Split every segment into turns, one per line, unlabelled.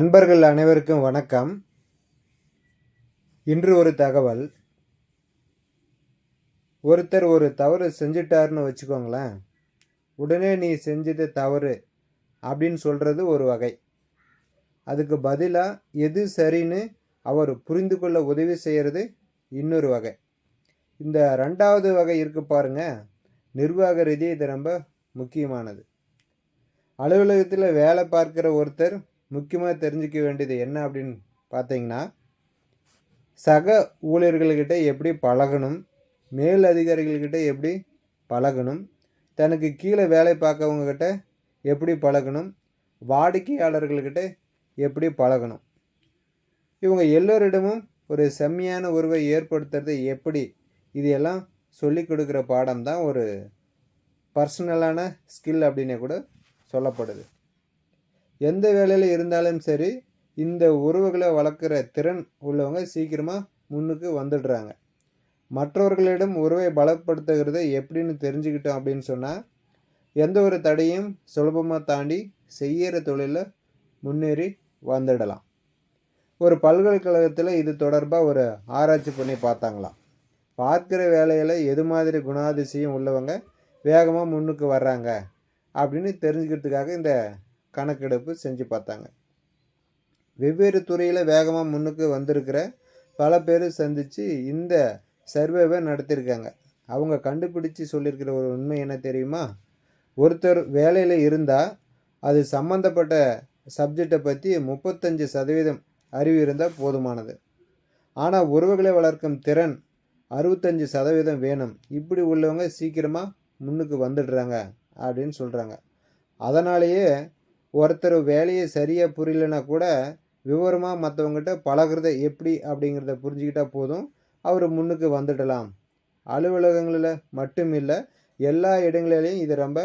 நண்பர்கள் அனைவருக்கும் வணக்கம். இன்று ஒரு தகவல். ஒருத்தர் ஒரு தவறு செஞ்சிட்டாருன்னு வச்சுக்கோங்களேன். உடனே நீ செஞ்சது தவறு அப்படின்னு சொல்கிறது ஒரு வகை. அதுக்கு பதிலாக எது சரின்னு அவர் புரிந்து கொள்ள உதவி செய்கிறது இன்னொரு வகை. இந்த ரெண்டாவது வகை இருக்கு பாருங்க. நிர்வாக ரீதி இது ரொம்ப முக்கியமானது. அலுவலகத்தில் வேலை பார்க்குற ஒருத்தர் முக்கியமாக தெரிஞ்சுக்க வேண்டியது என்ன அப்படின்னு பார்த்தீங்கன்னா சக ஊழியர்கள்கிட்ட எப்படி பழகணும் மேல் அதிகாரிகள்கிட்ட எப்படி பழகணும் தனக்கு கீழே வேலை பார்க்கவங்கக்கிட்ட எப்படி பழகணும் வாடிக்கையாளர்கள்கிட்ட எப்படி பழகணும். இவங்க எல்லோரிடமும் ஒரு செம்மையான உறவை ஏற்படுத்துறது எப்படி இது எல்லாம் சொல்லி கொடுக்குற பாடம் தான் ஒரு பர்சனலான ஸ்கில் அப்படின்னே கூட சொல்லப்படுது. எந்த வேலையில் இருந்தாலும் சரி இந்த உறவுகளை வளர்க்குற திறன் உள்ளவங்க சீக்கிரமாக முன்னுக்கு வந்துடுறாங்க. மற்றவர்களிடம் உறவை பலப்படுத்துகிறத எப்படின்னு தெரிஞ்சுக்கிட்டோம் அப்படின்னு சொன்னால் எந்த ஒரு தடையும் சுலபமாக தாண்டி செய்கிற தொழிலில் முன்னேறி வந்துடலாம். ஒரு பல்கலைக்கழகத்தில் இது தொடர்பாக ஒரு ஆராய்ச்சி பண்ணி பார்த்தாங்களாம். பார்க்குற வேலையில் எது மாதிரி குணாதிசயம் உள்ளவங்க வேகமாக முன்னுக்கு வர்றாங்க அப்படின்னு தெரிஞ்சுக்கிறதுக்காக இந்த கணக்கெடுப்பு செஞ்சு பார்த்தாங்க. வெவ்வேறு துறையில் வேகமாக முன்னுக்கு வந்திருக்கிற பல பேர் சந்தித்து இந்த சர்வேவை நடத்தியிருக்காங்க. அவங்க கண்டுபிடிச்சு சொல்லியிருக்கிற ஒரு உண்மை என்ன தெரியுமா? ஒருத்தர் வேலையில் இருந்தால் அது சம்மந்தப்பட்ட சப்ஜெக்டை பற்றி முப்பத்தஞ்சு சதவீதம் அறிவு இருந்தால் போதுமானது. ஆனால் உறவுகளை வளர்க்கும் திறன் அறுபத்தஞ்சு சதவீதம் வேணும். இப்படி உள்ளவங்க சீக்கிரமாக முன்னுக்கு வந்துடுறாங்க அப்படின்னு சொல்கிறாங்க அதனாலேயே ஒருத்தர் வேலையை சரியாக புரியலனா கூட விவரமாக மற்றவங்ககிட்ட பழகிறத எப்படி அப்படிங்கிறத புரிஞ்சுக்கிட்டால் போதும். அவர் முன்னுக்கு வந்துடலாம். அலுவலகங்களில் மட்டும் இல்லை எல்லா இடங்களிலையும் இது ரொம்ப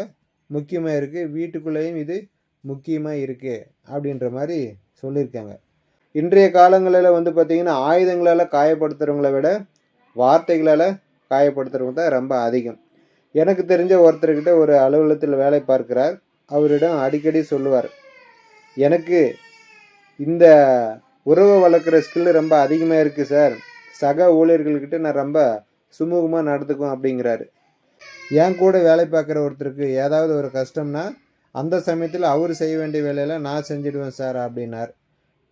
முக்கியமாக இருக்குது வீட்டுக்குள்ளேயும் இது முக்கியமாக இருக்குது அப்படின்ற மாதிரி சொல்லியிருக்காங்க. இன்றைய காலங்களில் வந்து பார்த்திங்கன்னா ஆயுதங்களால் காயப்படுத்துகிறவங்கள விட வார்த்தைகளால் காயப்படுத்துகிறவங்க தான் ரொம்ப அதிகம். எனக்கு தெரிஞ்ச ஒருத்தர்கிட்ட ஒரு அலுவலகத்தில் வேலை பார்க்கிறார். அவரிடம் அடிக்கடி சொல்லுவார். எனக்கு இந்த உறவை வளர்க்குற ஸ்கில் ரொம்ப அதிகமாக இருக்குது சார் சக ஊழியர்கள்கிட்ட நான் ரொம்ப சுமூகமாக நடந்துக்குவேன் அப்படிங்கிறாரு. என் கூட வேலை பார்க்குற ஒருத்தருக்கு ஏதாவது ஒரு கஷ்டம்னா அந்த சமயத்தில் அவர் செய்ய வேண்டிய வேலையெல்லாம் நான் செஞ்சிடுவேன் சார் அப்படின்னார்.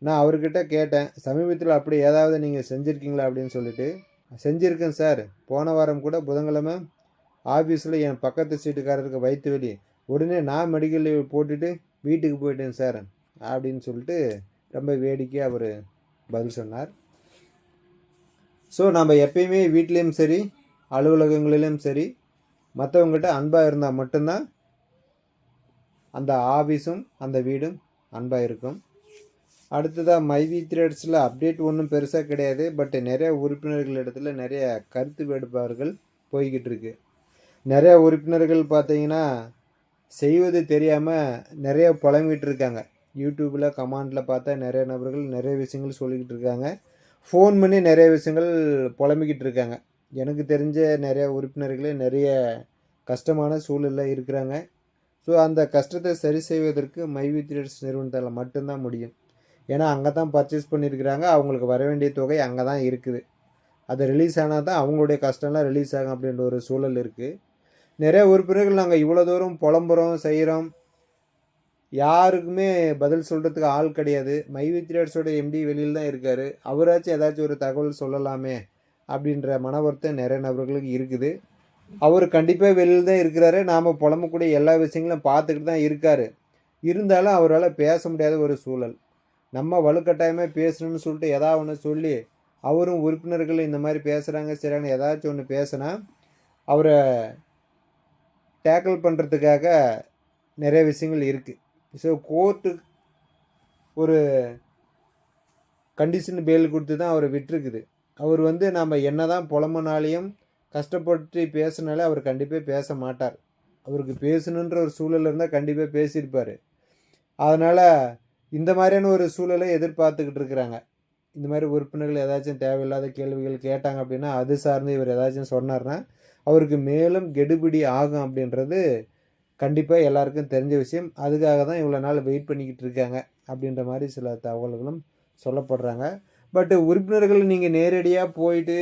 நான் அவர்கிட்ட கேட்டேன் சமீபத்தில் அப்படி ஏதாவது நீங்கள் செஞ்சுருக்கீங்களா? அப்படின்னு சொல்லிட்டு செஞ்சுருக்கேன் சார் போன வாரம் கூட புதன்கிழமை ஆஃபீஸில் என் பக்கத்து சீட்டுக்காரருக்கு வயிற்று வலி உடனே நான் மெடிக்கல் லீவ் போட்டுட்டு வீட்டுக்கு போயிட்டேன் சார் அப்படின்னு சொல்லிட்டு ரொம்ப வேடிக்கையாக அவர் பதில் சொன்னார். ஸோ நம்ம எப்பயுமே வீட்லேயும் சரி அலுவலகங்களிலும் சரி மற்றவங்ககிட்ட அன்பாக இருந்தால் மட்டும்தான் அந்த ஆஃபீஸும் அந்த வீடும் அன்பாக இருக்கும். அடுத்ததாக மைவி த்ரெட்ஸில் அப்டேட் ஒன்றும் பெருசாக கிடையாது பட் நிறைய உறுப்பினர்கள் இடத்துல நிறைய கருத்து வேடுபாடுகள் போய்கிட்டு இருக்கு. நிறையா உறுப்பினர்கள் பார்த்தீங்கன்னா செய்வது தெரியாமல் நிறைய புலம்பிகிட்டு இருக்காங்க. யூடியூப்பில் கமாண்டில் பார்த்தா நிறைய நபர்கள் நிறைய விஷயங்கள் சொல்லிக்கிட்டு இருக்காங்க. ஃபோன் பண்ணி நிறைய விஷயங்கள் புலம்பிக்கிட்டு இருக்காங்க. எனக்கு தெரிஞ்ச நிறைய உறுப்பினர்களே நிறைய கஷ்டமான சூழலில் இருக்கிறாங்க. ஸோ அந்த கஷ்டத்தை சரி செய்வதற்கு மைவி த்ரீடர்ஸ் நிறுவனத்தால் மட்டும்தான் முடியும். ஏன்னா அங்கே தான் பர்ச்சேஸ் பண்ணியிருக்கிறாங்க. அவங்களுக்கு வர வேண்டிய தொகை அங்கே தான் இருக்குது. அது ரிலீஸ் ஆனால் தான் அவங்களுடைய கஷ்டம்லாம் ரிலீஸ் ஆகும் அப்படின்ற ஒரு சூழல் இருக்குது நிறைய உறுப்பினர்கள் நாங்கள் இவ்வளோ தூரம் புலம்புறோம் செய்கிறோம் யாருக்குமே பதில் சொல்கிறதுக்கு ஆள் கிடையாது. மைவி த்ரீடர்ஸோட எம்டி வெளியில் தான் இருக்கார். அவராச்சும் ஏதாச்சும் ஒரு தகவல் சொல்லலாமே அப்படின்ற மன வருத்தம் நிறைய நபர்களுக்கு இருக்குது. அவர் கண்டிப்பாக வெளியில் தான் இருக்கிறாரு. நாம் புலம்பக்கூடிய எல்லா விஷயங்களும் பார்த்துக்கிட்டு தான் இருக்கார். இருந்தாலும் அவரால் பேச முடியாத ஒரு சூழல். நம்ம வலுக்கட்டாயமாக பேசணும்னு சொல்லிட்டு எதாவது ஒன்று சொல்லி அவரும் உறுப்பினர்கள் இந்த மாதிரி பேசுகிறாங்க சரியான ஏதாச்சும் ஒன்று பேசினா அவரை டேக்கிள் பண்ணுறதுக்காக நிறைய விஷயங்கள் இருக்குது ஸோ கோர்ட்டு ஒரு கண்டிஷன் பேல் கொடுத்து தான் அவரை விட்டுருக்குது. அவர் வந்து நம்ம என்ன தான் புலம்புனாலையும் கஷ்டப்பட்டு பேசினாலே அவர் கண்டிப்பாக பேச மாட்டார். அவருக்கு பேசணுன்ற ஒரு சூழல் இருந்தால் கண்டிப்பாக பேசியிருப்பார். அதனால் இந்த மாதிரியான ஒரு சூழலை எதிர்பார்த்துக்கிட்டு இருக்கிறாங்க. இந்த மாதிரி உறுப்பினர்கள் ஏதாச்சும் தேவையில்லாத கேள்விகள் கேட்டாங்க அப்படின்னா அது சார்ந்து இவர் ஏதாச்சும் சொன்னார்னா அவருக்கு மேலும் கெடுபிடி ஆகும் அப்படின்றது கண்டிப்பாக எல்லாருக்கும் தெரிஞ்ச விஷயம். அதுக்காக தான் இவ்வளோ நாள் வெயிட் பண்ணிக்கிட்டு இருக்காங்க அப்படின்ற மாதிரி சில தகவல்களும் சொல்லப்படுறாங்க. பட்டு உறுப்பினர்கள் நீங்கள் நேரடியாக போயிட்டு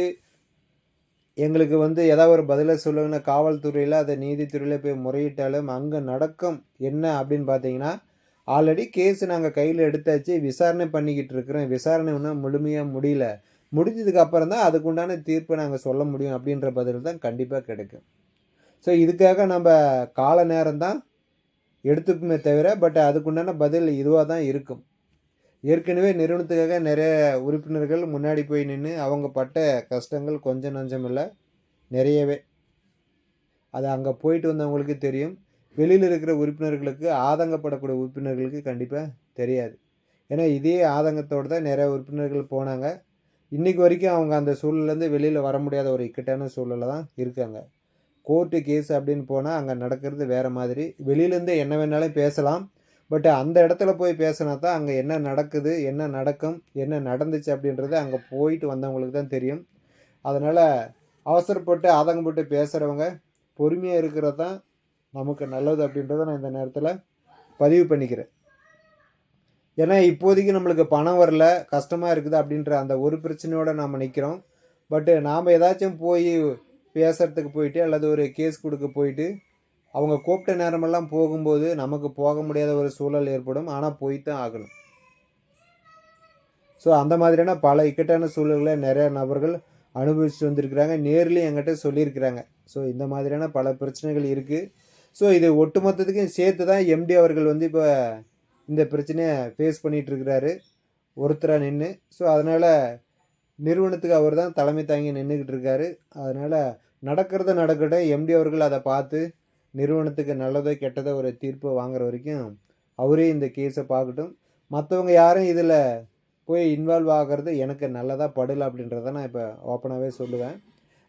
எங்களுக்கு வந்து ஏதாவது ஒரு பதிலை சொல்லுங்கன்னா காவல்துறையில் அதை நீதித்துறையில் போய் முறையிட்டாலும் அங்கே நடக்கும் என்ன அப்படின்னு பார்த்தீங்கன்னா ஆல்ரெடி கேஸ் நாங்கள் கையில் எடுத்தாச்சு. விசாரணை பண்ணிக்கிட்டு இருக்கிறோம். விசாரணை ஒன்றும் முழுமையாக முடியல. முடிஞ்சதுக்கு அப்புறம் தான் அதுக்குண்டான தீர்ப்பை நாங்கள் சொல்ல முடியும் அப்படின்ற பதில் தான் கண்டிப்பாக கிடைக்கும். ஸோ இதுக்காக நம்ம கால நேரம் தான் எடுத்துக்குமே தவிர பட் அதுக்குண்டான பதில் இதுவாக தான் இருக்கும். ஏற்கனவே நிறுவனத்துக்காக நிறைய உறுப்பினர்கள் முன்னாடி போய் நின்று அவங்க பட்ட கஷ்டங்கள் கொஞ்சம் நஞ்சம் இல்லை நிறையவே. அது அங்கே போயிட்டு வந்தவங்களுக்கு தெரியும். வெளியில் இருக்கிற உறுப்பினர்களுக்கு ஆதங்கப்படக்கூடிய உறுப்பினர்களுக்கு கண்டிப்பாக தெரியாது. ஏன்னா இதே ஆதங்கத்தோடு தான் நிறைய உறுப்பினர்கள் போனாங்க. இன்றைக்கி வரைக்கும் அவங்க அந்த சூழல்லேருந்து வெளியில் வர முடியாத ஒரு இக்கட்டான சூழலில் தான் இருக்காங்க. கோர்ட்டு கேஸ் அப்படின்னு போனால் அங்கே நடக்கிறது வேறு மாதிரி. வெளியிலேருந்து என்ன வேணாலும் பேசலாம். பட் அந்த இடத்துல போய் பேசினா தான் அங்கே என்ன நடக்குது என்ன நடக்கும் என்ன நடந்துச்சு அப்படின்றது அங்கே போயிட்டு வந்தவங்களுக்கு தான் தெரியும். அதனால் அவசரப்பட்டு ஆதங்கப்பட்டு பேசுகிறவங்க பொறுமையாக இருக்கிறது தான் நமக்கு நல்லது அப்படின்றத நான் இந்த நேரத்தில் பதிவு பண்ணிக்கிறேன். ஏன்னா இப்போதைக்கு நம்மளுக்கு பணம் வரல கஷ்டமாக இருக்குது அப்படின்ற அந்த ஒரு பிரச்சனையோடு நாம் நிற்கிறோம் பட்டு நாம் ஏதாச்சும் போய் பேசுகிறதுக்கு போயிட்டு அல்லது ஒரு கேஸ் கொடுக்க போயிட்டு அவங்க கூப்பிட்ட நேரமெல்லாம் போகும்போது நமக்கு போக முடியாத ஒரு சூழல் ஏற்படும். ஆனால் போய் தான் ஆகணும். ஸோ அந்த மாதிரியான பல இக்கட்டான சூழல்களை நிறைய நபர்கள் அனுபவிச்சுட்டு வந்திருக்கிறாங்க. நேர்லேயும் என்கிட்ட சொல்லியிருக்கிறாங்க. ஸோ இந்த மாதிரியான பல பிரச்சனைகள் இருக்குது ஸோ இது ஒட்டுமொத்தத்துக்கும் சேர்த்து தான் எம்டி அவர்கள் வந்து இப்போ இந்த பிரச்சனையை ஃபேஸ் பண்ணிகிட்டு இருக்கிறாரு ஒருத்தராக நின்று ஸோ அதனால் நிறுவனத்துக்கு அவர் தான் தலைமை தாங்கி நின்றுக்கிட்டு இருக்காரு அதனால் நடக்கிறத நடக்கட்டும். எம்டி அவர்கள் அதை பார்த்து நிறுவனத்துக்கு நல்லதோ கெட்டதோ ஒரு தீர்ப்பு வாங்குற வரைக்கும் அவரே இந்த கேஸை பார்க்கட்டும். மற்றவங்க யாரும் இதில் போய் இன்வால்வ் ஆகிறது எனக்கு நல்லதாக படலை அப்படின்றத நான் இப்போ ஓப்பனாகவே சொல்லுவேன்.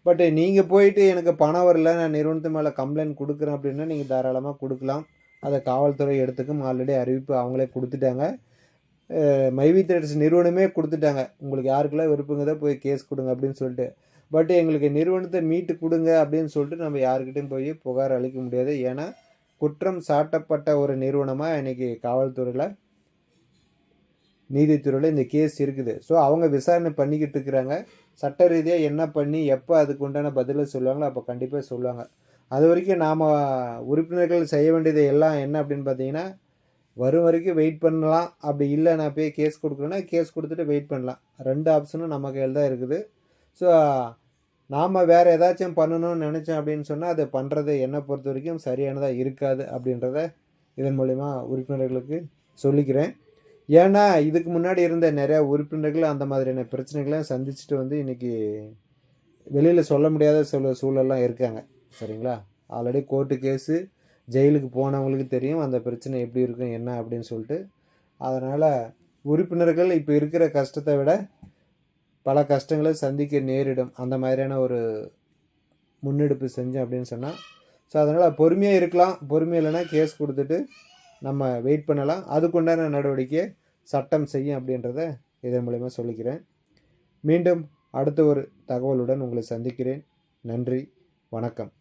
பட் நீங்கள் போயிட்டு எனக்கு பணம் வரல நான் நிறுவனத்து மேலே கம்ப்ளைண்ட் கொடுக்குறேன் அப்படின்னா நீங்கள் தாராளமாக கொடுக்கலாம். அதை காவல்துறை எடுத்துக்கும். ஆல்ரெடி அறிவிப்பு அவங்களே கொடுத்துட்டாங்க. மைவி த்ரெட்ஸ் நிறுவனமே கொடுத்துட்டாங்க. உங்களுக்கு யாருக்கெல்லாம் விருப்பங்கதோ போய் கேஸ் கொடுங்க அப்படின்னு சொல்லிட்டு. பட் எங்களுக்கு நிறுவனத்தை மீட்டு கொடுங்க அப்படின்னு சொல்லிட்டு நம்ம யாருக்கிட்டையும் போய் புகார் அளிக்க முடியாது. ஏன்னா குற்றம் சாட்டப்பட்ட ஒரு நிறுவனமாக இன்றைக்கி காவல்துறையில் நீதித்துறையில் இந்த கேஸ் இருக்குது. ஸோ அவங்க விசாரணை பண்ணிக்கிட்டு இருக்கிறாங்க. சட்ட ரீதியாக என்ன பண்ணி எப்போ அதுக்கு உண்டான பதிலை சொல்லுவாங்களோ அப்போ கண்டிப்பாக சொல்லுவாங்க. அது வரைக்கும் நாம் உறுப்பினர்கள் செய்ய வேண்டியது எல்லாம் என்ன அப்படின்னு பார்த்தீங்கன்னா வரும் வரைக்கும் வெயிட் பண்ணலாம். அப்படி இல்லை நான் போய் கேஸ் கொடுக்குறேன்னா கேஸ் கொடுத்துட்டு வெயிட் பண்ணலாம். ரெண்டு ஆப்ஷனும் நம்ம கையில் தான் இருக்குது. ஸோ நாம் வேறு ஏதாச்சும் பண்ணணும்னு நினச்சோம் அப்படின்னு சொன்னால் அதை பண்ணுறது என்னை பொறுத்த வரைக்கும் சரியானதாக இருக்காது அப்படின்றத இதன் மூலிமா உறுப்பினர்களுக்கு சொல்லிக்கிறேன். ஏன்னா இதுக்கு முன்னாடி இருந்த நிறையா உறுப்பினர்கள் அந்த மாதிரியான பிரச்சனைகளையும் சந்திச்சுட்டு வந்து இன்றைக்கி வெளியில் சொல்ல முடியாத சில சூழல்லாம் இருக்காங்க. சரிங்களா? ஆல்ரெடி கோர்ட்டு கேஸு ஜெயிலுக்கு போனவங்களுக்கு தெரியும் அந்த பிரச்சனை எப்படி இருக்கும் என்ன அப்படின்னு சொல்லிட்டு. அதனால் உறுப்பினர்கள் இப்போ இருக்கிற கஷ்டத்தை விட பல கஷ்டங்களை சந்திக்க நேரிடும். அந்த மாதிரியான ஒரு முன்னெடுப்பு செஞ்சேன் அப்படின்னு சொன்னால் ஸோ அதனால் பொறுமையாக இருக்கலாம். பொறுமை இல்லைன்னா கேஸ் கொடுத்துட்டு நம்ம வெயிட் பண்ணலாம். அதுக்குண்டான நடவடிக்கையை சட்டம் செய்யும் அப்படின்றத இதன் மூலயமா சொல்லிக்கிறேன். மீண்டும் அடுத்த ஒரு தகவலுடன் உங்களை சந்திக்கிறேன். நன்றி. வணக்கம்.